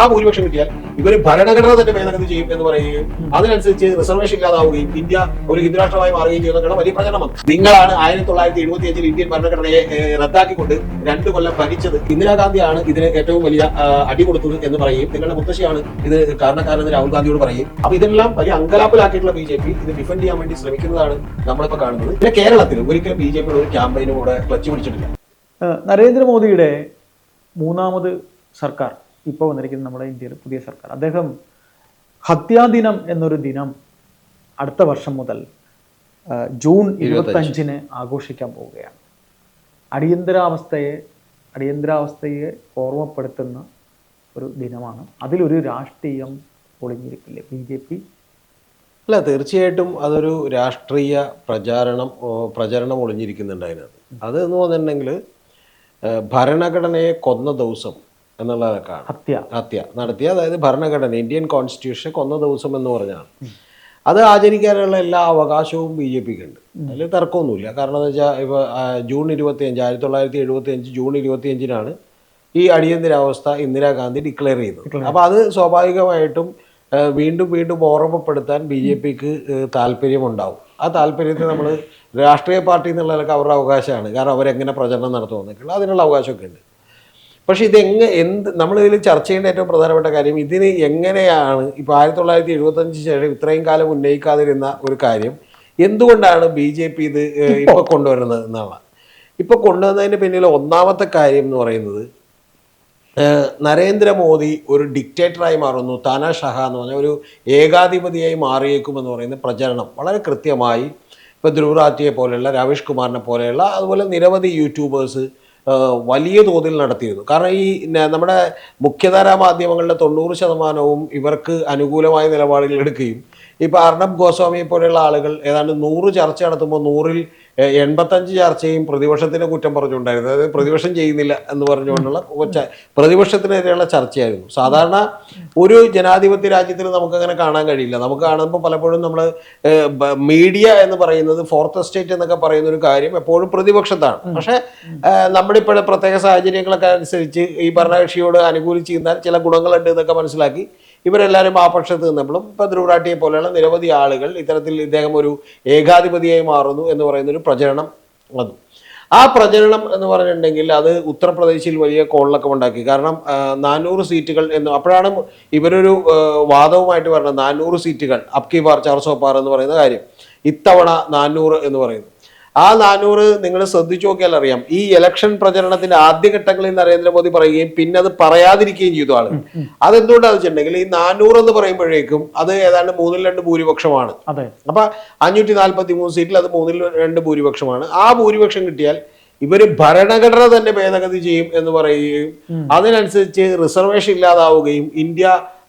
ആ ഭൂരിപക്ഷം കിട്ടിയാൽ ഇവർ ഭരണഘടന തന്നെ ഭേദഗതി ചെയ്യും എന്ന് പറയുകയും അതിനനുസരിച്ച് റിസർവേഷൻ ഇല്ലാതാവുകയും ഇന്ത്യ ഒരു ഹിന്ദുരാഷ്ട്രമായി മാറുകയും ചെയ്യുന്ന വലിയ പ്രചരണം വന്നു. നിങ്ങളാണ് ആയിരത്തി തൊള്ളായിരത്തി എഴുപത്തി അഞ്ചിൽ ഇന്ത്യൻ ഭരണഘടനയെ റദ്ദാക്കിക്കൊണ്ട് രണ്ടു കൊല്ലം ഭരിച്ചത്. ഇന്ദിരാഗാന്ധിയാണ് ഇതിന് ഏറ്റവും വലിയ അടി കൊടുത്തത് എന്ന് പറയുകയും നിങ്ങളുടെ മുത്തശ്ശിയാണ് ഇത് കാരണക്കാരെന്ന് രാഹുൽ ഗാന്ധിയോട് പറയും അപ്പൊ ഇതെല്ലാം വലിയ അങ്കലാപ്പിലാക്കിയിട്ടുള്ള ബി ജെ പി ഇത് ഡിഫെൻഡ് ചെയ്യാൻ വേണ്ടി ശ്രമിക്കുന്നതാണ് നമ്മളിപ്പോ കാണുന്നത്. പിന്നെ കേരളത്തിൽ ഒരിക്കലും ബി ജെ പിയുടെ ഒരു ക്യാമ്പയിനും കൂടെ ക്ലച്ച് പിടിച്ചിട്ടില്ല. നരേന്ദ്രമോദിയുടെ മൂന്നാമത് സർക്കാർ. ഇപ്പോൾ വന്നിരിക്കുന്ന നമ്മുടെ ഇന്ത്യയിലെ പുതിയ സർക്കാർ. അദ്ദേഹം ഹത്യാദിനം എന്നൊരു ദിനം അടുത്ത വർഷം മുതൽ ജൂൺ ഇരുപത്തഞ്ചിന് ആഘോഷിക്കാൻ പോവുകയാണ്. അടിയന്തരാവസ്ഥയെ അടിയന്തരാവസ്ഥയെ ഓർമ്മപ്പെടുത്തുന്ന ഒരു ദിനമാണ്. അതിലൊരു രാഷ്ട്രീയം ഒളിഞ്ഞിരിക്കില്ലേ? B J P? അല്ല തീർച്ചയായിട്ടും അതൊരു രാഷ്ട്രീയ പ്രചാരണം പ്രചരണം ഒളിഞ്ഞിരിക്കുന്നുണ്ട് അതിനകത്ത്. അത് എന്ന് പറഞ്ഞിട്ടുണ്ടെങ്കിൽ ഭരണഘടനയെ കൊന്ന ദിവസം എന്നുള്ളതൊക്കെയാണ് ഹത്യ. ഹത്യ. നടത്തിയ അതായത് ഭരണഘടന ഇന്ത്യൻ കോൺസ്റ്റിറ്റ്യൂഷൻ കൊന്ന ദിവസം എന്ന് പറഞ്ഞാണ്. അത് ആചരിക്കാനുള്ള എല്ലാ അവകാശവും ബി ജെ പിക്ക് ഉണ്ട്. അതിൽ തർക്കമൊന്നുമില്ല. കാരണം എന്ന് വെച്ചാൽ ഇപ്പോൾ ജൂൺ ഇരുപത്തി അഞ്ച് ആയിരത്തി തൊള്ളായിരത്തി എഴുപത്തി അഞ്ച് ജൂൺ ഇരുപത്തി അഞ്ചിനാണ് ഈ അടിയന്തരാവസ്ഥ ഇന്ദിരാഗാന്ധി ഡിക്ലെയർ ചെയ്തത് അപ്പോൾ അത് സ്വാഭാവികമായിട്ടും വീണ്ടും വീണ്ടും ഓർമ്മപ്പെടുത്താൻ ബി ജെ പിക്ക് താല്പര്യമുണ്ടാവും. ആ താല്പര്യത്തെ നമ്മൾ രാഷ്ട്രീയ പാർട്ടി എന്നുള്ളതൊക്കെ അവരുടെ അവകാശമാണ്. കാരണം അവരെങ്ങനെ പ്രചരണം നടത്തുമെന്നൊക്കെയുള്ള അതിനുള്ള അവകാശമൊക്കെ ഉണ്ട്. പക്ഷെ ഇത് എങ്ങനെ എന്ത് നമ്മളിതിൽ ചർച്ച ചെയ്യേണ്ട ഏറ്റവും പ്രധാനപ്പെട്ട കാര്യം ഇതിന് എങ്ങനെയാണ് ഇപ്പോൾ ആയിരത്തി തൊള്ളായിരത്തി എഴുപത്തഞ്ച് ശേഷം ഇത്രയും കാലം ഉന്നയിക്കാതിരുന്ന ഒരു കാര്യം എന്തുകൊണ്ടാണ് ബി ജെ പി ഇത് ഇപ്പോൾ കൊണ്ടുവരുന്നത് എന്നാണ്. ഇപ്പോൾ കൊണ്ടുവന്നതിന് പിന്നിൽ ഒന്നാമത്തെ കാര്യം എന്ന് പറയുന്നത് നരേന്ദ്രമോദി ഒരു ഡിക്റ്റേറ്ററായി മാറുന്നു താനാ ഷഹ എന്ന് പറഞ്ഞ ഒരു ഏകാധിപതിയായി മാറിയേക്കുമെന്ന് പറയുന്ന പ്രചരണം വളരെ കൃത്യമായി ഇപ്പോൾ ധ്രുവറാത്തിയെ പോലെയുള്ള രാവേഷ് കുമാറിനെ പോലെയുള്ള അതുപോലെ നിരവധി യൂട്യൂബേഴ്സ് വലിയ തോതിൽ നടത്തിയിരുന്നു. കാരണം ഈ നമ്മുടെ മുഖ്യധാരാ മാധ്യമങ്ങളുടെ തൊണ്ണൂറ് ശതമാനവും ഇവർക്ക് അനുകൂലമായ നിലപാടുകൾ എടുക്കുകയും ഇപ്പോൾ അർണബ് ഗോസ്വാമിയെ പോലെയുള്ള ആളുകൾ ഏതാണ്ട് നൂറ് ചർച്ച നടത്തുമ്പോൾ നൂറിൽ എൺപത്തഞ്ച് ചർച്ചയും പ്രതിപക്ഷത്തിന് കുറ്റം പറഞ്ഞുകൊണ്ടായിരുന്നു. അതായത് പ്രതിപക്ഷം ചെയ്യുന്നില്ല എന്ന് പറഞ്ഞുകൊണ്ടുള്ള പ്രതിപക്ഷത്തിനെതിരെയുള്ള ചർച്ചയായിരുന്നു. സാധാരണ ഒരു ജനാധിപത്യ രാജ്യത്തിൽ നമുക്കങ്ങനെ കാണാൻ കഴിയില്ല. നമുക്ക് കാണുമ്പോൾ പലപ്പോഴും നമ്മൾ മീഡിയ എന്ന് പറയുന്നത് ഫോർത്ത് എസ്റ്റേറ്റ് എന്നൊക്കെ പറയുന്ന ഒരു കാര്യം എപ്പോഴും പ്രതിപക്ഷത്താണ്. പക്ഷേ നമ്മുടെ ഇപ്പോഴത്തെ പ്രത്യേക സാഹചര്യങ്ങളൊക്കെ അനുസരിച്ച് ഈ ഭരണകക്ഷിയോട് അനുകൂലിച്ച് ചില ഗുണങ്ങളുണ്ട് എന്നൊക്കെ മനസ്സിലാക്കി ഇവരെല്ലാവരും ആ പക്ഷത്ത് നിന്നപ്പോഴും ഇപ്പൊ ധ്രുവറാട്ടിയെ പോലെയുള്ള നിരവധി ആളുകൾ ഇത്തരത്തിൽ ഇദ്ദേഹം ഒരു ഏകാധിപതിയായി മാറുന്നു എന്ന് പറയുന്ന ഒരു പ്രചരണം വന്നു. ആ പ്രചരണം എന്ന് പറഞ്ഞിട്ടുണ്ടെങ്കിൽ അത് ഉത്തർപ്രദേശിൽ വലിയ കോളിലൊക്കെ ഉണ്ടാക്കി. കാരണം നാനൂറ് സീറ്റുകൾ എന്ന് അപ്പോഴാണ് ഇവരൊരു വാദവുമായിട്ട് പറഞ്ഞത് നാനൂറ് സീറ്റുകൾ അബ്കി പാർ ചാർസോ എന്ന് പറയുന്ന കാര്യം. ഇത്തവണ നാനൂറ് എന്ന് പറയുന്നത് ആ നാനൂറ് നിങ്ങൾ ശ്രദ്ധിച്ചു നോക്കിയാൽ അറിയാം. ഈ ഇലക്ഷൻ പ്രചരണത്തിന്റെ ആദ്യഘട്ടങ്ങളിൽ നരേന്ദ്രമോദി പറയുകയും പിന്നെ അത് പറയാതിരിക്കുകയും ചെയ്തു ആൾ. അതെന്തുകൊണ്ടാന്ന് വെച്ചിട്ടുണ്ടെങ്കിൽ ഈ നാനൂറ് എന്ന് പറയുമ്പോഴേക്കും അത് ഏതാണ്ട് മൂന്നിൽ രണ്ട് ഭൂരിപക്ഷമാണ്. അപ്പൊ അഞ്ഞൂറ്റി നാൽപ്പത്തി മൂന്ന് സീറ്റിൽ അത് മൂന്നിൽ രണ്ട് ഭൂരിപക്ഷമാണ്. ആ ഭൂരിപക്ഷം കിട്ടിയാൽ ഇവർ ഭരണഘടന തന്നെ ഭേദഗതി ചെയ്യും എന്ന് പറയുകയും അതിനനുസരിച്ച് റിസർവേഷൻ ഇല്ലാതാവുകയും ഇന്ത്യ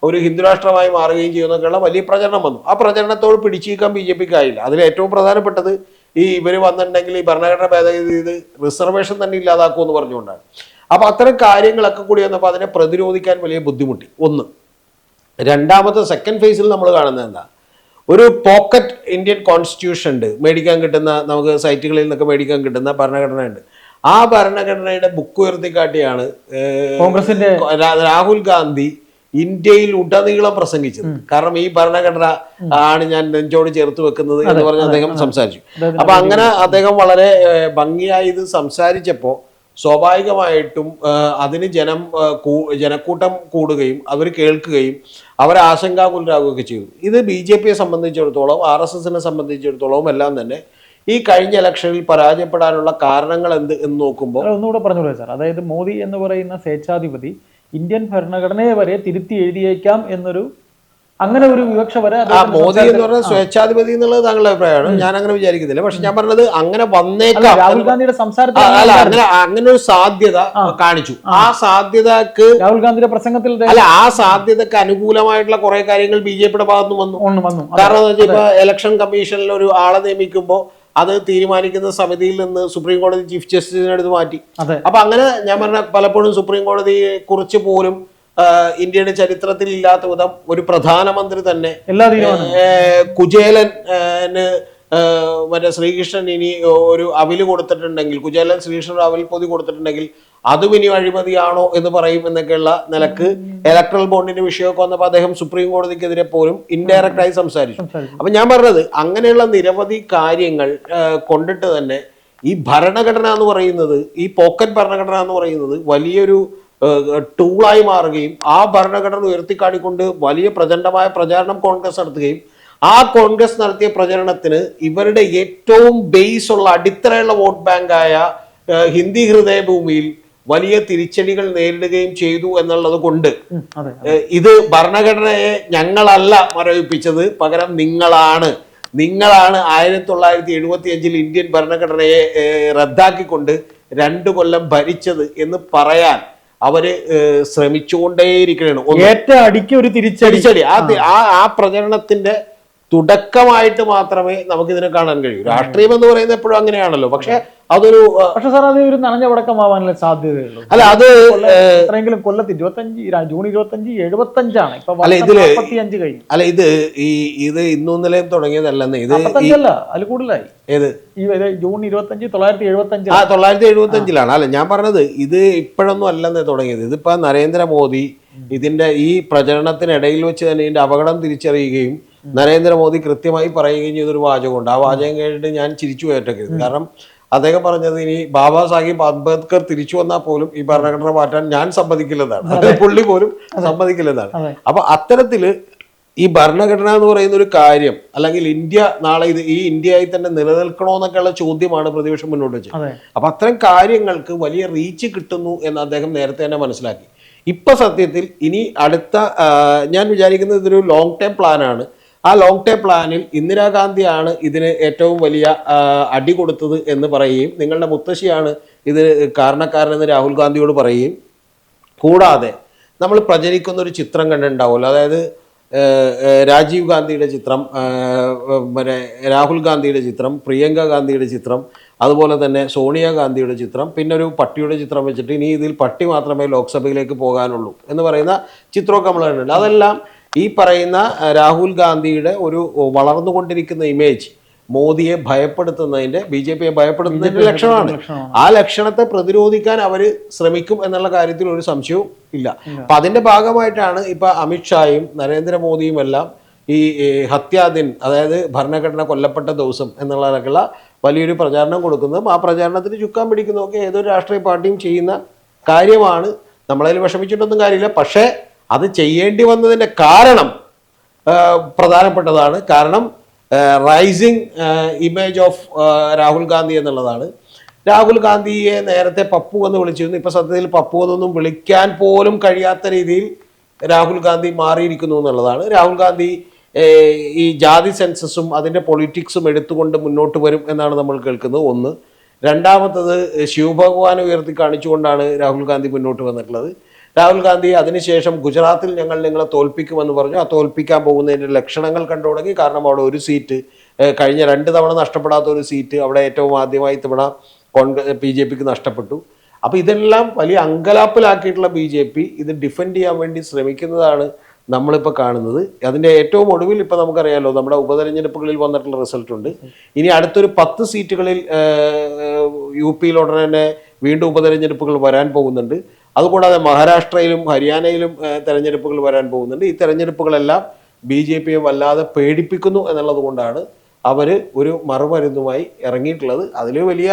ഒരു ഹിന്ദുരാഷ്ട്രമായി മാറുകയും ചെയ്യുന്നൊക്കെയുള്ള വലിയ പ്രചരണം വന്നു. ആ പ്രചരണത്തോട് പിടിച്ചേക്കാൻ ബി ജെ പിക്ക് ആയില്ല. അതിൽ ഏറ്റവും പ്രധാനപ്പെട്ടത് ഈ ഇവർ വന്നിട്ടുണ്ടെങ്കിൽ ഈ ഭരണഘടന ഭേദഗതി ചെയ്ത് റിസർവേഷൻ തന്നെ ഇല്ലാതാക്കും എന്ന് പറഞ്ഞുകൊണ്ടാണ്. അപ്പോൾ അത്തരം കാര്യങ്ങളൊക്കെ കൂടി വന്നപ്പോൾ അതിനെ പ്രതിരോധിക്കാൻ വലിയ ബുദ്ധിമുട്ടി. ഒന്ന് രണ്ടാമത്തെ സെക്കൻഡ് ഫേസിൽ നമ്മൾ കാണുന്നത് എന്താ? ഒരു പോക്കറ്റ് ഇന്ത്യൻ കോൺസ്റ്റിറ്റ്യൂഷൻ ഉണ്ട്. മേടിക്കാൻ കിട്ടുന്ന നമുക്ക് സൈറ്റുകളിൽ നിന്നൊക്കെ മേടിക്കാൻ കിട്ടുന്ന ഭരണഘടന ഉണ്ട്. ആ ഭരണഘടനയുടെ ബുക്ക് ഉയർത്തിക്കാട്ടിയാണ് കോൺഗ്രസിന്റെ രാഹുൽ ഗാന്ധി ഇന്ത്യയിൽ ഉടനീളം പ്രസംഗിച്ചത്. കാരണം ഈ ഭരണഘടന ആണ് ഞാൻ നെഞ്ചോട് ചേർത്ത് വെക്കുന്നത് എന്ന് പറഞ്ഞ് അദ്ദേഹം സംസാരിച്ചു. അപ്പൊ അങ്ങനെ അദ്ദേഹം വളരെ ഭംഗിയായി ഇത് സംസാരിച്ചപ്പോൾ സ്വാഭാവികമായിട്ടും അതിന് ജനം ജനക്കൂട്ടം കൂടുകയും അവർ കേൾക്കുകയും അവർ ആശങ്കാകുലരാകുകയൊക്കെ ചെയ്തു. ഇത് ബി ജെ പിയെ സംബന്ധിച്ചിടത്തോളം ആർ എസ് എസിനെ സംബന്ധിച്ചിടത്തോളം എല്ലാം തന്നെ ഈ കഴിഞ്ഞ ഇലക്ഷനിൽ പരാജയപ്പെടാനുള്ള കാരണങ്ങൾ എന്ത് എന്ന് നോക്കുമ്പോൾ ഒന്നുകൂടെ പറഞ്ഞോളൂ സാർ. അതായത് മോദി എന്ന് പറയുന്ന സ്വേച്ഛാധിപതി ഇന്ത്യൻ ഭരണഘടനയെ വരെ തിരുത്തി എഴുതിയേക്കാം എന്നൊരു അങ്ങനെ ഒരു വിവക്ഷ വരെ മോദി എന്ന് പറഞ്ഞ സ്വേച്ഛാധിപതി എന്നുള്ളത് താങ്കളുടെ അഭിപ്രായമാണ്. ഞാൻ അങ്ങനെ വിചാരിക്കുന്നില്ല. പക്ഷെ ഞാൻ പറഞ്ഞത് അങ്ങനെ വന്നേക്കാം രാഹുൽ ഗാന്ധിയുടെ സംസാരത്തിൽ അങ്ങനെ അങ്ങനെ ഒരു സാധ്യത കാണിച്ചു. ആ. സാധ്യതക്ക് രാഹുൽ ഗാന്ധിയുടെ പ്രസംഗത്തിൽ അല്ല ആ സാധ്യതക്ക് അനുകൂലമായിട്ടുള്ള കുറെ കാര്യങ്ങൾ ബി ജെ പിയുടെ ഭാഗത്ത് വന്നു. വന്നു കാരണം എന്താ വെച്ചാൽ ഇപ്പൊ ഇലക്ഷൻ കമ്മീഷനിൽ ഒരു ആളെ നിയമിക്കുമ്പോൾ അത് തീരുമാനിക്കുന്ന സമിതിയിൽ നിന്ന് സുപ്രീം കോടതി ചീഫ് ജസ്റ്റിസിനെ എടുത്ത് മാറ്റി. അപ്പൊ അങ്ങനെ ഞാൻ പറഞ്ഞ പലപ്പോഴും സുപ്രീം കോടതിയെ കുറിച്ച് പോലും ഇന്ത്യയുടെ ചരിത്രത്തിൽ ഇല്ലാത്ത വിധം ഒരു പ്രധാനമന്ത്രി തന്നെ എല്ലാ കുചേലൻ മറ്റേ ശ്രീകൃഷ്ണൻ ഇനി ഒരു അവിൽ കൊടുത്തിട്ടുണ്ടെങ്കിൽ കുചേലൻ ശ്രീകൃഷ്ണൻ അവിൽ പൊതി കൊടുത്തിട്ടുണ്ടെങ്കിൽ അതും ഇനി അഴിമതിയാണോ എന്ന് പറയും എന്നൊക്കെയുള്ള നിലയ്ക്ക് ഇലക്ട്രൽ ബോണ്ടിന്റെ വിഷയമൊക്കെ വന്നപ്പോൾ അദ്ദേഹം സുപ്രീം കോടതിക്കെതിരെ പോലും ഇൻഡയറക്റ്റ് ആയി സംസാരിച്ചു സംസാരിച്ചു. അപ്പൊ ഞാൻ പറഞ്ഞത് അങ്ങനെയുള്ള നിരവധി കാര്യങ്ങൾ കൊണ്ടിട്ട് തന്നെ ഈ ഭരണഘടന എന്ന് പറയുന്നത് ഈ പോക്കറ്റ് ഭരണഘടന എന്ന് പറയുന്നത് വലിയൊരു ടൂളായി മാറുകയും ആ ഭരണഘടന ഉയർത്തിക്കാണിക്കൊണ്ട് വലിയ പ്രചണ്ഡമായ പ്രചാരണം കോൺഗ്രസ് നടത്തുകയും ആ കോൺഗ്രസ് നടത്തിയ പ്രചരണത്തിന് ഇവരുടെ ഏറ്റവും ബേസ് ഉള്ള അടിത്തറയുള്ള വോട്ട് ബാങ്കായ ഹിന്ദി ഹൃദയഭൂമിയിൽ വലിയ തിരിച്ചടികൾ നേരിടുകയും ചെയ്തു എന്നുള്ളത് കൊണ്ട് ഇത് ഭരണഘടനയെ ഞങ്ങളല്ല മരവിപ്പിച്ചത്. പകരം നിങ്ങളാണ്. നിങ്ങളാണ് ആയിരത്തി തൊള്ളായിരത്തി എഴുപത്തി അഞ്ചിൽ ഇന്ത്യൻ ഭരണഘടനയെ റദ്ദാക്കിക്കൊണ്ട് രണ്ടു കൊല്ലം ഭരിച്ചത് എന്ന് പറയാൻ അവർ ശ്രമിച്ചുകൊണ്ടേയിരിക്കുകയാണ്. ഏറ്റവും ഏറ്റ അടിക്ക് ഒരു തിരിച്ചടി. തിരിച്ചടി. ആ. ആ ആ പ്രചരണത്തിന്റെ തുടക്കമായിട്ട് മാത്രമേ നമുക്കിതിനെ കാണാൻ കഴിയൂ. രാഷ്ട്രീയം എന്ന് പറയുന്നത് എപ്പോഴും അങ്ങനെയാണല്ലോ. പക്ഷെ അതൊരു പക്ഷെ സാർ അത് ഒരു നനഞ്ഞ പടക്കമാവാനുള്ള സാധ്യതയുള്ളൂ. അല്ല അത് എത്രയെങ്കിലും കൊല്ലത്ത് ഇരുപത്തഞ്ച് ജൂൺ ഇരുപത്തഞ്ച് എഴുപത്തഞ്ചാണ്. ഇപ്പൊ അല്ല, ഇതിൽ കഴിഞ്ഞു. അല്ല ഇത് ഈ ഇത് ഇന്നും ഇന്നലെയും തുടങ്ങിയതല്ലെന്ന്. ഇത് അല്ല അതിൽ കൂടുതലായി. ഏത്? ഈ ജൂൺ ഇരുപത്തഞ്ച് തൊള്ളായിരത്തി എഴുപത്തി അഞ്ച് ആ തൊള്ളായിരത്തി എഴുപത്തി അഞ്ചിലാണ് അല്ല ഞാൻ പറഞ്ഞത് ഇത് ഇപ്പോഴൊന്നും അല്ലെന്ന് തുടങ്ങിയത്. ഇതിപ്പോ നരേന്ദ്രമോദി ഇതിന്റെ ഈ പ്രചരണത്തിനിടയിൽ വെച്ച് തന്നെ ഇതിന്റെ അപകടം തിരിച്ചറിയുകയും നരേന്ദ്രമോദി കൃത്യമായി പറയുകയും ചെയ്തൊരു വാചകമുണ്ട്. ആ വാചകം കേട്ടിട്ട് ഞാൻ ചിരിച്ചു പോയിട്ടൊക്കെ കാരണം അദ്ദേഹം പറഞ്ഞത് ഇനി ബാബാ സാഹിബ് അംബേദ്കർ തിരിച്ചു വന്നാൽ പോലും ഈ ഭരണഘടന മാറ്റാൻ ഞാൻ സമ്മതിക്കില്ലെന്നാണ്. പുള്ളി പോലും സമ്മതിക്കില്ലെന്നാണ്. അപ്പൊ അത്തരത്തിൽ ഈ ഭരണഘടന എന്ന് പറയുന്ന ഒരു കാര്യം അല്ലെങ്കിൽ ഇന്ത്യ നാളെ ഇത് ഈ ഇന്ത്യയായി തന്നെ നിലനിൽക്കണോ എന്നൊക്കെയുള്ള ചോദ്യമാണ് പ്രതിപക്ഷം മുന്നോട്ട് വെച്ചത്. അപ്പൊ അത്തരം കാര്യങ്ങൾക്ക് വലിയ റീച്ച് കിട്ടുന്നു എന്ന് അദ്ദേഹം നേരത്തെ തന്നെ മനസ്സിലാക്കി. ഇപ്പൊ സത്യത്തിൽ ഇനി അടുത്ത ഞാൻ വിചാരിക്കുന്നത് ഇതൊരു ലോങ് ടേം പ്ലാനാണ് ആ ലോങ് ടേം പ്ലാനിൽ ഇന്ദിരാഗാന്ധിയാണ് ഇതിന് ഏറ്റവും വലിയ അടി കൊടുത്തത് എന്ന് പറയുകയും നിങ്ങളുടെ മുത്തശ്ശിയാണ് ഇത് കാരണക്കാരനെന്ന് രാഹുൽ ഗാന്ധിയോട് പറയുകയും. കൂടാതെ നമ്മൾ പ്രചരിക്കുന്ന ഒരു ചിത്രം കണ്ടിട്ടുണ്ടാവുമല്ലോ. അതായത് രാജീവ് ഗാന്ധിയുടെ ചിത്രം പിന്നെ രാഹുൽ ഗാന്ധിയുടെ ചിത്രം പ്രിയങ്ക ഗാന്ധിയുടെ ചിത്രം അതുപോലെ തന്നെ സോണിയാഗാന്ധിയുടെ ചിത്രം പിന്നെ ഒരു പട്ടിയുടെ ചിത്രം വെച്ചിട്ട് ഇനി ഇതിൽ പട്ടി മാത്രമേ ലോക്സഭയിലേക്ക് പോകാനുള്ളൂ എന്ന് പറയുന്ന ചിത്രമൊക്കെ നമ്മൾ കണ്ടിട്ടുണ്ട്. അതെല്ലാം ഈ പറയുന്ന രാഹുൽ ഗാന്ധിയുടെ ഒരു വളർന്നുകൊണ്ടിരിക്കുന്ന ഇമേജ് മോദിയെ ഭയപ്പെടുത്തുന്നതിന്റെ ബി ജെ പിയെ ഭയപ്പെടുത്തുന്നതിന്റെ ലക്ഷണമാണ്. ആ ലക്ഷണത്തെ പ്രതിരോധിക്കാൻ അവർ ശ്രമിക്കും എന്നുള്ള കാര്യത്തിൽ ഒരു സംശയവും ഇല്ല. അപ്പൊ അതിന്റെ ഭാഗമായിട്ടാണ് ഇപ്പൊ അമിത്ഷായും നരേന്ദ്രമോദിയും എല്ലാം ഈ ഈ ഹത്യാദിൻ അതായത് ഭരണഘടന കൊല്ലപ്പെട്ട ദിവസം എന്നുള്ളതിനൊക്കെയുള്ള വലിയൊരു പ്രചാരണം കൊടുക്കുന്നതും ആ പ്രചാരണത്തിന് ചുക്കാൻ പിടിക്കുന്നതൊക്കെ ഏതൊരു രാഷ്ട്രീയ പാർട്ടിയും ചെയ്യുന്ന കാര്യമാണ്. നമ്മളതിൽ വിഷമിച്ചിട്ടൊന്നും കാര്യമില്ല. പക്ഷേ അത് ചെയ്യേണ്ടി വന്നതിന്റെ കാരണം പ്രധാനപ്പെട്ടതാണ്. കാരണം rising image of Rahul Gandhi എന്നുള്ളതാണ്. രാഹുൽ ഗാന്ധിയെ നേരത്തെ പപ്പു എന്ന് വിളിച്ചിരുന്നു. ഇപ്പൊ സത്യത്തിൽ പപ്പു എന്നൊന്നും വിളിക്കാൻ പോലും കഴിയാത്ത രീതിയിൽ രാഹുൽ ഗാന്ധി മാറിയിരിക്കുന്നു എന്നുള്ളതാണ്. രാഹുൽ ഗാന്ധി ഈ ജാതി സെൻസസും അതിന്റെ പൊളിറ്റിക്സും എടുത്തുകൊണ്ട് മുന്നോട്ട് വരും എന്നാണ് നമ്മൾ കേൾക്കുന്നത്. ഒന്ന്. രണ്ടാമത്തത് ശിവഭഗവാനെ ഉയർത്തി കാണിച്ചുകൊണ്ടാണ് രാഹുൽ ഗാന്ധി മുന്നോട്ട് വന്നിട്ടുള്ളത്. രാഹുൽ ഗാന്ധി അതിനുശേഷം ഗുജറാത്തിൽ ഞങ്ങൾ നിങ്ങളെ തോൽപ്പിക്കുമെന്ന് പറഞ്ഞു. ആ തോൽപ്പിക്കാൻ പോകുന്നതിന്റെ ലക്ഷണങ്ങൾ കണ്ടു തുടങ്ങി കാരണം അവിടെ ഒരു സീറ്റ് കഴിഞ്ഞ രണ്ട് തവണ നഷ്ടപ്പെടാത്ത ഒരു സീറ്റ് അവിടെ ഏറ്റവും ആദ്യമായി തവണ കോൺഗ്രസ് ബി ജെ പിക്ക് നഷ്ടപ്പെട്ടു. അപ്പോൾ ഇതെല്ലാം വലിയ അങ്കലാപ്പിലാക്കിയിട്ടുള്ള ബി ജെ പി ഇത് ഡിഫെൻഡ് ചെയ്യാൻ വേണ്ടി ശ്രമിക്കുന്നതാണ് നമ്മളിപ്പോൾ കാണുന്നത്. അതിന്റെ ഏറ്റവും ഒടുവിൽ ഇപ്പോൾ നമുക്കറിയാമല്ലോ നമ്മുടെ ഉപതെരഞ്ഞെടുപ്പുകളിൽ വന്നിട്ടുള്ള റിസൾട്ട് ഉണ്ട്. ഇനി അടുത്തൊരു പത്ത് സീറ്റുകളിൽ യു പിയിൽ ഉടനെ തന്നെ വീണ്ടും ഉപതെരഞ്ഞെടുപ്പുകൾ വരാൻ പോകുന്നുണ്ട്. അതുകൂടാതെ മഹാരാഷ്ട്രയിലും ഹരിയാനയിലും തെരഞ്ഞെടുപ്പുകൾ വരാൻ പോകുന്നുണ്ട്. ഈ തെരഞ്ഞെടുപ്പുകളെല്ലാം ബി ജെ പിയെ വല്ലാതെ പേടിപ്പിക്കുന്നു എന്നുള്ളത് കൊണ്ടാണ് അവർ ഒരു മറുമരുന്നുമായി ഇറങ്ങിയിട്ടുള്ളത്. അതിൽ വലിയ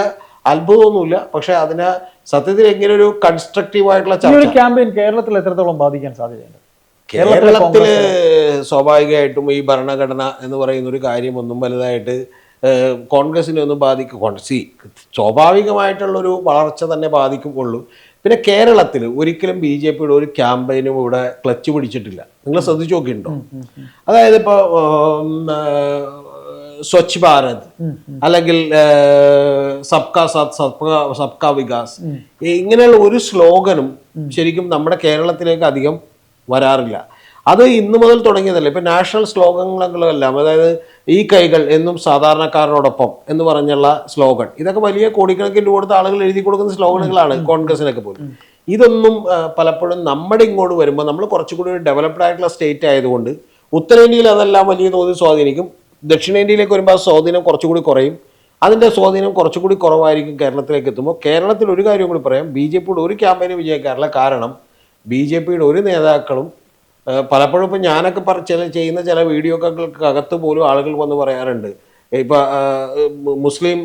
അത്ഭുതമൊന്നുമില്ല. പക്ഷെ അതിന് സത്യത്തിൽ എങ്ങനെ ഒരു കൺസ്ട്രക്റ്റീവ് ആയിട്ടുള്ള ചർച്ച? ക്യാമ്പയിൻ കേരളത്തിൽ എത്രത്തോളം ബാധിക്കാൻ സാധ്യതയുണ്ട്? കേരളത്തിൽ സ്വാഭാവികമായിട്ടും ഈ ഭരണഘടന എന്ന് പറയുന്ന ഒരു കാര്യമൊന്നും വലുതായിട്ട് കോൺഗ്രസിനെ ഒന്നും ബാധിക്കും കോൺഗ്രസ് സ്വാഭാവികമായിട്ടുള്ളൊരു വളർച്ച തന്നെ ബാധിക്കുള്ളൂ പിന്നെ കേരളത്തിൽ ഒരിക്കലും ബി ജെ പിയുടെ ഒരു ക്യാമ്പയിനും ഇവിടെ ക്ലച്ച് പിടിച്ചിട്ടില്ല. നിങ്ങൾ ശ്രദ്ധിച്ചു നോക്കിയിട്ടുണ്ടോ? അതായത് ഇപ്പോൾ സ്വച്ഛ് ഭാരത് അല്ലെങ്കിൽ സബ്കാ സാത്ത് സബ്കാ സബ്കാ വികാസ്. ഇങ്ങനെയുള്ള ഒരു സ്ലോഗനും ശരിക്കും നമ്മുടെ കേരളത്തിലേക്ക് അധികം വരാറില്ല. അത് ഇന്ന് മുതൽ തുടങ്ങിയതല്ല? ഇപ്പം നാഷണൽ ശ്ലോകങ്ങളെല്ലാം അതായത് ഈ കൈകൾ എന്നും സാധാരണക്കാരനോടൊപ്പം എന്ന് പറഞ്ഞുള്ള സ്ലോഗൻ ഇതൊക്കെ വലിയ കോടിക്കണക്കിന് രൂപ കൊടുത്ത ആളുകൾ എഴുതി കൊടുക്കുന്ന സ്ലോഗനുകളാണ് കോൺഗ്രസിനൊക്കെ പോലും. ഇതൊന്നും പലപ്പോഴും നമ്മുടെ ഇങ്ങോട്ട് വരുമ്പോൾ നമ്മൾ കുറച്ചുകൂടി ഒരു ഡെവലപ്ഡ് ആയിട്ടുള്ള സ്റ്റേറ്റ് ആയതുകൊണ്ട് ഉത്തരേന്ത്യയിൽ അതെല്ലാം വലിയ തോതിൽ സ്വാധീനിക്കും. ദക്ഷിണേന്ത്യയിലേക്ക് വരുമ്പോൾ ആ സ്വാധീനം കുറച്ചുകൂടി കുറയും. അതിന്റെ സ്വാധീനം കുറച്ചുകൂടി കുറവായിരിക്കും കേരളത്തിലേക്ക് എത്തുമ്പോൾ കേരളത്തിൽ ഒരു കാര്യം കൂടി പറയാം. ബി ജെ പിയുടെ ഒരു ക്യാമ്പയിന് വിജയിക്കാറില്ല കാരണം ബി ജെ പിയുടെ ഒരു നേതാക്കളും പലപ്പോഴും ഇപ്പം ഞാനൊക്കെ പറ ചില ചെയ്യുന്ന ചില വീഡിയോകൾക്ക് അകത്ത് പോലും ആളുകൾ വന്ന് പറയാറുണ്ട്. ഇപ്പം മുസ്ലിം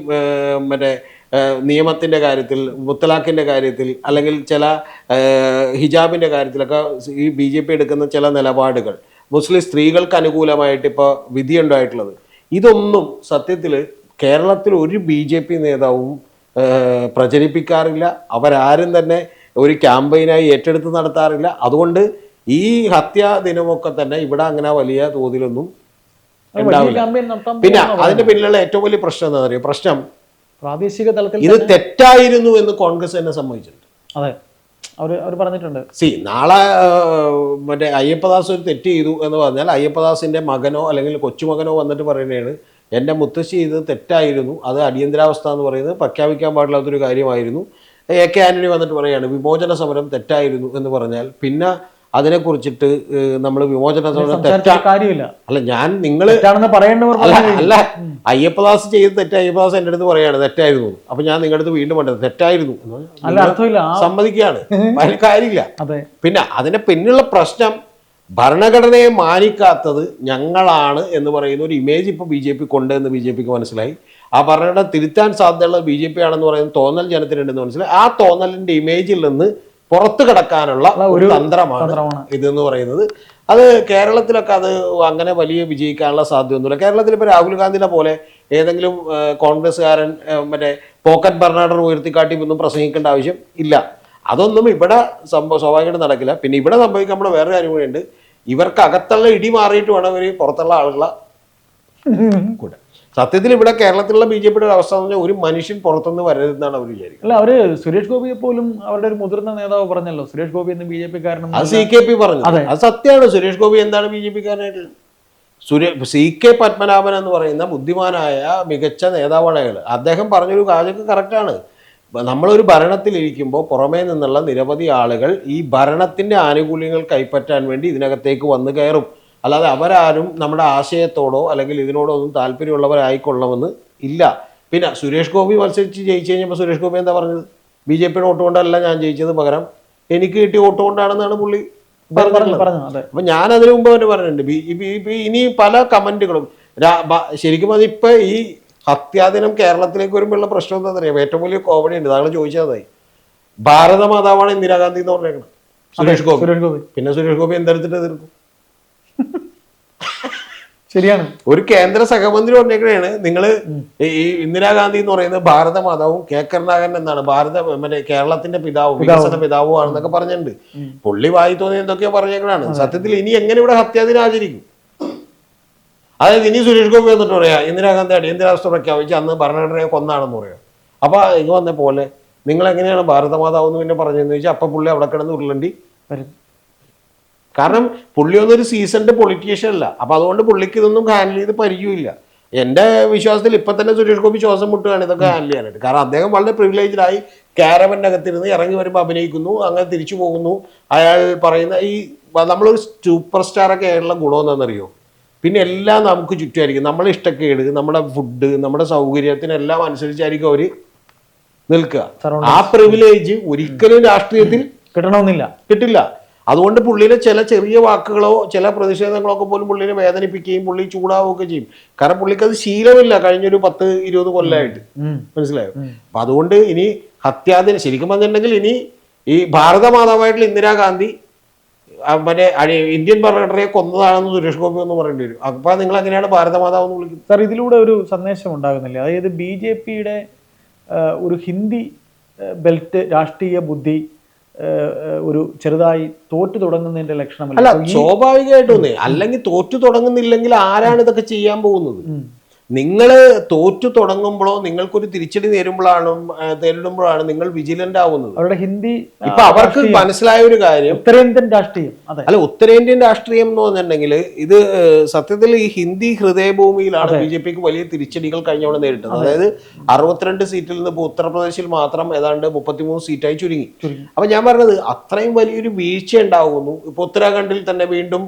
മറ്റേ നിയമത്തിന്റെ കാര്യത്തിൽ മുത്തലാഖിന്റെ കാര്യത്തിൽ അല്ലെങ്കിൽ ചില ഹിജാബിന്റെ കാര്യത്തിലൊക്കെ ഈ ബി ജെ പി എടുക്കുന്ന ചില നിലപാടുകൾ. മുസ്ലിം സ്ത്രീകൾക്ക് അനുകൂലമായിട്ട് ഇപ്പോൾ വിധിയുണ്ടായിട്ടുള്ളത്. ഇതൊന്നും സത്യത്തിൽ കേരളത്തിൽ ഒരു ബി ജെ പി നേതാവും പ്രചരിപ്പിക്കാറില്ല. അവരാരും തന്നെ ഒരു ക്യാമ്പയിനായി ഏറ്റെടുത്ത് നടത്താറില്ല. അതുകൊണ്ട് ഈ ഹത്യാ ദിനമൊക്കെ തന്നെ ഇവിടെ അങ്ങനെ വലിയ തോതിലൊന്നും ഉണ്ടാവില്ല. പിന്നെ അതിന്റെ പിന്നിലുള്ള ഏറ്റവും വലിയ പ്രശ്നം എന്താ പറയുക പ്രശ്നം പ്രാദേശിക തലത്തിൽ ഇത് തെറ്റായിരുന്നു എന്ന് കോൺഗ്രസ് തന്നെ സമ്മതിച്ചിട്ടുണ്ട്. അതെ. അവർ പറഞ്ഞിട്ടുണ്ട്. സി നാളെ മറ്റേ അയ്യപ്പദാസ് ഒരു തെറ്റ് ചെയ്തു എന്ന് പറഞ്ഞാൽ അയ്യപ്പദാസിന്റെ മകനോ അല്ലെങ്കിൽ കൊച്ചുമകനോ വന്നിട്ട് പറയുന്നതാണ് എന്റെ മുത്തശ്ശി ഇത് തെറ്റായിരുന്നു അത് അടിയന്തരാവസ്ഥ എന്ന് പറയുന്നത് പ്രഖ്യാപിക്കാൻ പാടില്ലാത്തൊരു കാര്യമായിരുന്നു. എ കെ ആന്റണി വന്നിട്ട് പറയാണ് വിമോചന സമരം തെറ്റായിരുന്നു എന്ന് പറഞ്ഞാൽ പിന്നെ അതിനെക്കുറിച്ചിട്ട് നമ്മൾ വിമോചന തെറ്റാ കാര്യമില്ല. അല്ല ഞാൻ നിങ്ങൾ അല്ല അയ്യപ്പദാസ് ചെയ്ത് തെറ്റ് അയ്യപ്പദാസ് എന്റെ അടുത്ത് പറയാണ് തെറ്റായിരുന്നു. അപ്പൊ ഞാൻ നിങ്ങളുടെ അടുത്ത് വീണ്ടും പറഞ്ഞത് തെറ്റായിരുന്നു. സമ്മതിക്കുകയാണ്. അതിൽ കാര്യമില്ല. പിന്നെ അതിന്റെ പിന്നിലുള്ള പ്രശ്നം ഭരണഘടനയെ മാനിക്കാത്തത് ഞങ്ങളാണ് എന്ന് പറയുന്ന ഒരു ഇമേജ് ഇപ്പോൾ ബി ജെ പി കൊണ്ട് എന്ന് ബി ജെ പിക്ക് മനസ്സിലായി. ആ ഭരണഘടന തിരുത്താൻ സാധ്യതയുള്ളത് ബി ജെ പി ആണെന്ന് പറയുന്ന തോന്നൽ ജനത്തിനുണ്ടെന്ന് മനസ്സിലായി. ആ തോന്നലിന്റെ ഇമേജിൽ നിന്ന് പുറത്തു കടക്കാനുള്ള ഒരു തന്ത്രമാണ് ഇതെന്ന് പറയുന്നത്. അത് കേരളത്തിലൊക്കെ അത് അങ്ങനെ വലിയ വിജയിക്കാനുള്ള സാധ്യതയൊന്നുമില്ല. കേരളത്തിൽ ഇപ്പോൾ രാഹുൽ ഗാന്ധിനെ പോലെ ഏതെങ്കിലും കോൺഗ്രസ്സുകാരൻ മറ്റേ പോക്കറ്റ് ബർണാഡർ ഉയർത്തിക്കാട്ടി ഒന്നും പ്രസംഗിക്കേണ്ട ആവശ്യം ഇല്ല. അതൊന്നും ഇവിടെ സംഭവം സ്വാഭാവികമായിട്ട് നടക്കില്ല. പിന്നെ ഇവിടെ സംഭവിക്കാൻ നമ്മൾ വേറെ കാര്യം കൂടിയുണ്ട്. ഇവർക്ക് അകത്തുള്ള ഇടി മാറിയിട്ട് വേണം ഇവർ പുറത്തുള്ള ആളുകളെ കൂടെ സത്യത്തിൽ ഇവിടെ കേരളത്തിലുള്ള ബി ജെ പിയുടെ ഒരു അവസ്ഥ എന്ന് പറഞ്ഞാൽ ഒരു മനുഷ്യൻ പുറത്തുനിന്ന് വരരുതെന്നാണ് അവർ വിചാരിക്കുന്നത്. അല്ല അവർ സുരേഷ് ഗോപിയെ പോലും അവരുടെ ഒരു മുതിർന്ന നേതാവ് പറഞ്ഞല്ലോ സുരേഷ് ഗോപി എന്ന് ബി ജെ പി കാരണം അത് സി കെ പി പറഞ്ഞു അതെ. അത് സത്യമാണ്. സുരേഷ് ഗോപി എന്താണ് ബി ജെ പിക്കാരനായിട്ട്? സുരേ സി കെ പത്മനാഭൻ എന്ന് പറയുന്ന ബുദ്ധിമാനായ മികച്ച നേതാവാണ് അയാൾ അദ്ദേഹം പറഞ്ഞൊരു കാര്യമൊക്കെ കറക്റ്റാണ്. നമ്മളൊരു ഭരണത്തിലിരിക്കുമ്പോൾ പുറമേ നിന്നുള്ള നിരവധി ആളുകൾ ഈ ഭരണത്തിന്റെ ആനുകൂല്യങ്ങൾ കൈപ്പറ്റാൻ വേണ്ടി ഇതിനകത്തേക്ക് വന്നു കയറും. അല്ലാതെ അവരാരും നമ്മുടെ ആശയത്തോടോ അല്ലെങ്കിൽ ഇതിനോടോ ഒന്നും താല്പര്യമുള്ളവരായിക്കൊള്ളണമെന്ന് ഇല്ല. പിന്നെ സുരേഷ് ഗോപി മത്സരിച്ച് ജയിച്ചു കഴിഞ്ഞപ്പോൾ സുരേഷ് ഗോപി എന്താ പറഞ്ഞത്? ബി ജെ പിയുടെ വോട്ട് കൊണ്ടല്ല ഞാൻ ജയിച്ചത് പകരം എനിക്ക് കിട്ടിയ വോട്ട് കൊണ്ടാണെന്നാണ് പുള്ളി പറഞ്ഞത് അപ്പൊ ഞാൻ അതിനു മുമ്പ് തന്നെ പറഞ്ഞിട്ടുണ്ട്. ഇനി പല കമന്റുകളും. ശരിക്കും അതിപ്പോ ഈ ഹത്യാദിനം കേരളത്തിലേക്ക് വരുമ്പോഴുള്ള പ്രശ്നം എന്താ അറിയാം ഏറ്റവും വലിയ കോമഡി ഉണ്ട്. താങ്കൾ ചോദിച്ചതായി ഭാരത മാതാവാണ് ഇന്ദിരാഗാന്ധി എന്ന് പറഞ്ഞേക്കണം സുരേഷ് ഗോപി. സുരേഷ് ഗോപി. പിന്നെ സുരേഷ് ഗോപി എന്തെടുത്തിട്ട് എതിർക്കും? ശരിയാണ്. ഒരു കേന്ദ്ര സഹമന്ത്രി പറഞ്ഞേക്കണേണ്. നിങ്ങൾ ഈ ഇന്ദിരാഗാന്ധി എന്ന് പറയുന്നത് ഭാരത മാതാവും കെ കരുണാകരൻ എന്നാണ്. ഭാരത മറ്റേ കേരളത്തിന്റെ പിതാവും വികസന പിതാവും ആണെന്നൊക്കെ പറഞ്ഞിട്ടുണ്ട്. പുള്ളി വായി തോന്നി എന്തൊക്കെയോ പറഞ്ഞേക്കണാണ്. സത്യത്തിൽ ഇനി എങ്ങനെ ഇവിടെ ഹത്യാദിനം ആചരിക്കും? അതായത് ഇനി സുരേഷ് ഗോപി വന്നിട്ട് പറയാ ഇന്ദിരാഗാന്ധി അടിയന്തരാവസ്ഥ പ്രഖ്യാപിച്ച് അന്ന് ഭരണഘടനയെ കൊന്നാണെന്ന് പറയാം. അപ്പൊ ഇങ്ങ വന്ന പോലെ നിങ്ങൾ എങ്ങനെയാണ് ഭാരത മാതാവ് എന്ന് പിന്നെ പറഞ്ഞതെന്ന് ചോദിച്ചാൽ അപ്പൊ പുള്ളി അവിടെ കിടന്ന് ഉരുളണ്ടി വരും. കാരണം പുള്ളി ഒന്നും ഒരു സീസൺഡ് പൊളിറ്റീഷ്യൻ അല്ല. അപ്പോൾ അതുകൊണ്ട് പുള്ളിക്ക് ഇതൊന്നും ഹാൻഡിൽ ചെയ്ത് പരിചയമില്ല. എന്റെ വിശ്വാസത്തിൽ ഇപ്പം തന്നെ സുരേഷ് ഗോപി ശ്വാസം മുട്ടുകയാണ് ഇതൊക്കെ ഹാൻഡിൽ ചെയ്യാനായിട്ട്. കാരണം അദ്ദേഹം വളരെ പ്രിവിലേജായി ക്യാരവന്റെ അകത്തിരുന്ന് ഇറങ്ങി വരുമ്പോൾ അഭിനയിക്കുന്നു അങ്ങനെ തിരിച്ചു പോകുന്നു. അയാൾ പറയുന്ന ഈ നമ്മളൊരു സൂപ്പർ സ്റ്റാറൊക്കെ ആയിട്ടുള്ള ഗുണം എന്താണെന്നറിയോ? പിന്നെ എല്ലാം നമുക്ക് ചുറ്റുമായിരിക്കും. നമ്മളെ ഇഷ്ടക്കേട് നമ്മുടെ ഫുഡ് നമ്മുടെ സൗകര്യത്തിനെല്ലാം അനുസരിച്ചായിരിക്കും അവർ നിൽക്കുക. ആ പ്രിവിലേജ് ഒരിക്കലും രാഷ്ട്രീയത്തിൽ കിട്ടണമെന്നില്ല. കിട്ടില്ല. അതുകൊണ്ട് പുള്ളിയിലെ ചില ചെറിയ വാക്കുകളോ ചില പ്രതിഷേധങ്ങളോ ഒക്കെ പോലും പുള്ളിനെ വേദനിപ്പിക്കുകയും പുള്ളി ചൂടാവുകയൊക്കെ ചെയ്യും. കാരണം പുള്ളിക്ക് അത് ശീലമില്ല കഴിഞ്ഞൊരു പത്ത് ഇരുപത് കൊല്ലമായിട്ട്. മനസ്സിലായോ? അപ്പൊ അതുകൊണ്ട് ഇനി ഹത്യാദിനം ശരിക്കും പറഞ്ഞിട്ടുണ്ടെങ്കിൽ ഇനി ഈ ഭാരതമാതാവായിട്ടുള്ള ഇന്ദിരാഗാന്ധി മറ്റേ ഇന്ത്യൻ ഭരണഘടനയെ കൊന്നതാണെന്ന് സുരേഷ് ഗോപി എന്ന് പറയേണ്ടി വരും. അപ്പൊ നിങ്ങൾ എങ്ങനെയാണ് ഭാരത മാതാവ് എന്ന് വിളിക്കുന്നത്? സാർ ഇതിലൂടെ ഒരു സന്ദേശം ഉണ്ടാകുന്നില്ല. അതായത് ബി ജെ പിയുടെ ഒരു ഹിന്ദി ബെൽറ്റ് രാഷ്ട്രീയ ബുദ്ധി ഒരു ചെറുതായി തോറ്റു തുടങ്ങുന്നതിന്റെ ലക്ഷണമല്ല? സ്വാഭാവികമായിട്ടും അല്ലെങ്കിൽ തോറ്റു തുടങ്ങുന്നില്ലെങ്കിൽ ആരാണ് ഇതൊക്കെ ചെയ്യാൻ പോകുന്നത്. നിങ്ങൾ തോറ്റു തുടങ്ങുമ്പോഴോ നിങ്ങൾക്കൊരു തിരിച്ചടി നേരുമ്പോഴാണ് നേരിടുമ്പോഴാണ് നിങ്ങൾ വിജിലന്റ് ആവുന്നത്? അവരുടെ ഹിന്ദി ഇപ്പൊ അവർക്ക് മനസ്സിലായ ഒരു കാര്യം ഉത്തരേന്ത്യൻ രാഷ്ട്രീയം അല്ല ഉത്തരേന്ത്യൻ രാഷ്ട്രീയം എന്ന് പറഞ്ഞിട്ടുണ്ടെങ്കിൽ ഇത് സത്യത്തിൽ ഈ ഹിന്ദി ഹൃദയഭൂമിയിലാണ് ബി ജെ പിക്ക് വലിയ തിരിച്ചടികൾ കഴിഞ്ഞവണ നേരിട്ടത്. അതായത് അറുപത്തിരണ്ട് സീറ്റിൽ നിന്ന് ഇപ്പോൾ ഉത്തർപ്രദേശിൽ മാത്രം ഏതാണ്ട് മുപ്പത്തിമൂന്ന് സീറ്റായി ചുരുങ്ങി. ചുരുങ്ങി. അപ്പൊ ഞാൻ പറഞ്ഞത് അത്രയും വലിയൊരു വീഴ്ച ഉണ്ടാവുന്നു. ഇപ്പൊ ഉത്തരാഖണ്ഡിൽ തന്നെ വീണ്ടും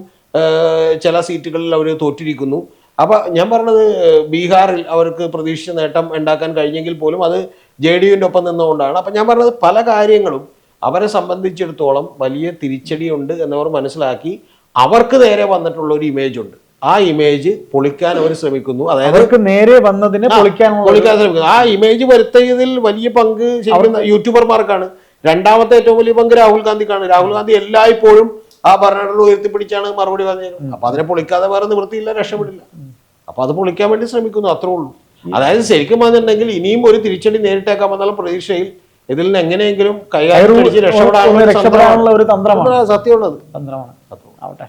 ചില സീറ്റുകളിൽ അവർ തോറ്റിരിക്കുന്നു. അപ്പൊ ഞാൻ പറഞ്ഞത് ബീഹാറിൽ അവർക്ക് പ്രതീക്ഷിച്ച നേട്ടം ഉണ്ടാക്കാൻ കഴിഞ്ഞെങ്കിൽ പോലും അത് ജെ ഡി യുവിന്റെ ഒപ്പം നിന്നുകൊണ്ടാണ്. അപ്പൊ ഞാൻ പറഞ്ഞത് പല കാര്യങ്ങളും അവരെ സംബന്ധിച്ചിടത്തോളം വലിയ തിരിച്ചടിയുണ്ട് എന്നവർ മനസ്സിലാക്കി അവർക്ക് നേരെ വന്നിട്ടുള്ള ഒരു ഇമേജ് ഉണ്ട്. ആ ഇമേജ് പൊളിക്കാൻ അവർ ശ്രമിക്കുന്നു. അതായത് അവർക്ക് നേരെ വന്നതിനെ പൊളിക്കാൻ പൊളിക്കാൻ ശ്രമിക്കുന്നു. ആ ഇമേജ് വരുത്തിയതിൽ വലിയ പങ്ക് യൂട്യൂബർമാർക്കാണ്. രണ്ടാമത്തെ ഏറ്റവും വലിയ പങ്ക് രാഹുൽ ഗാന്ധിക്കാണ്. രാഹുൽ ഗാന്ധി എല്ലായ്പ്പോഴും ആ ഭരണഘടന ഉയർത്തിപ്പിടിച്ചാണ് മറുപടി പറഞ്ഞത്. അപ്പൊ അതിനെ പൊളിക്കാതെ വേറെ നിവൃത്തിയില്ല രക്ഷപ്പെടില്ല. അപ്പൊ അത് പൊളിക്കാൻ വേണ്ടി ശ്രമിക്കുന്നു അത്രേ ഉള്ളൂ. അതായത് ശരിക്കും പറഞ്ഞിട്ടുണ്ടെങ്കിൽ ഇനിയും ഒരു തിരിച്ചടി നേരിട്ടേക്കാമെന്നുള്ള പ്രതീക്ഷയിൽ ഇതിൽ നിന്ന് എങ്ങനെയെങ്കിലും കൈകാര്യം രക്ഷപ്പെടാനുള്ള ഒരു തന്ത്രമാണ്. തന്ത്രമാണ്. സത്യമുള്ളത് തന്ത്രമാണ്. ആവട്ടെ.